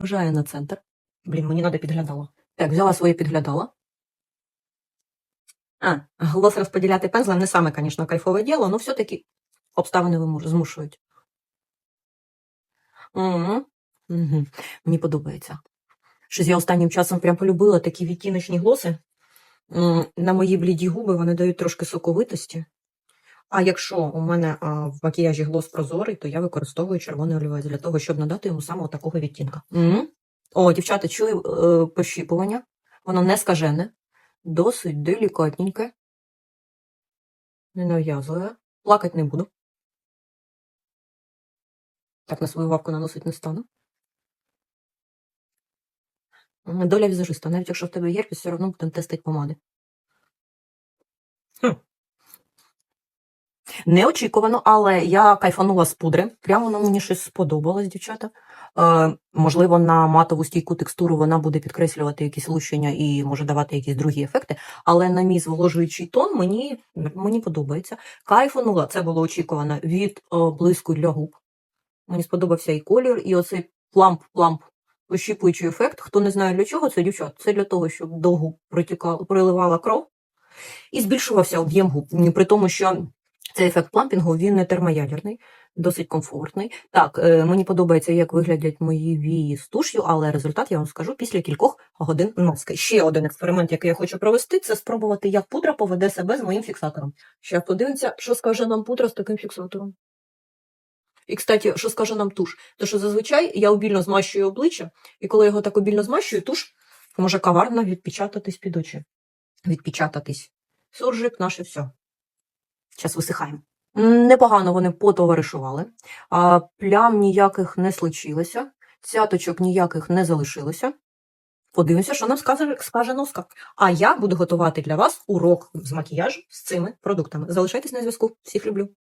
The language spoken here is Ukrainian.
Вважає на центр. Блін, мені треба підглядало. Так, взяла своє підглядало. А, голос розподіляти пензлем не саме, звісно, кайфове діло, але все-таки обставини змушують. Угу. Угу. Мені подобається. Щось я останнім часом прям полюбила такі відтіночні глоси. На мої бліді губи вони дають трошки соковитості. А якщо у мене а, в макіяжі глос прозорий, то я використовую червоний олівець для того, щоб надати йому саме такого відтінка. М. О, дівчата, чули е, пощіпування. Воно не скажене, досить делікатненьке. Не нав'язує. Плакати не буду. Так на свою вавку наносить не стану. Доля візажиста. Навіть якщо в тебе герпес, все одно будемо тестити помади. Хм. Неочікувано, але я кайфанула з пудри. Прямо воно мені щось сподобалось, дівчата. Е, можливо, на матову стійку текстуру вона буде підкреслювати якісь лущення і може давати якісь другі ефекти. Але на мій зволожуючий тон мені, мені подобається. Кайфанула, це було очікувано від е, блиску для губ. Мені сподобався і колір, і оцей пламп-пламп ощіпуючий ефект. Хто не знає для чого, це дівчат. Це для того, щоб до губ протікала, приливала кров і збільшувався об'єм губ. При тому, що цей ефект плампінгу він не термоядерний, досить комфортний. Так, е, мені подобається, як виглядять мої вії з туш'ю, але результат я вам скажу після кількох годин носки. Ще один експеримент, який я хочу провести, це спробувати, як пудра поведе себе з моїм фіксатором. Ще подивимося, що скаже нам пудра з таким фіксатором. І, кстати, що скаже нам туш? То що зазвичай я обільно змащую обличчя, і коли його так обільно змащую, туш може каварно відпечататись під очі. Відпечататись. Суржик наше все. Зараз висихаємо. Непогано вони потоваришували, плям ніяких не случилося, цяточок ніяких не залишилося. Подивимося, що нам скаже, скаже носка. А я буду готувати для вас урок з макіяжу з цими продуктами. Залишайтесь на зв'язку. Всіх люблю.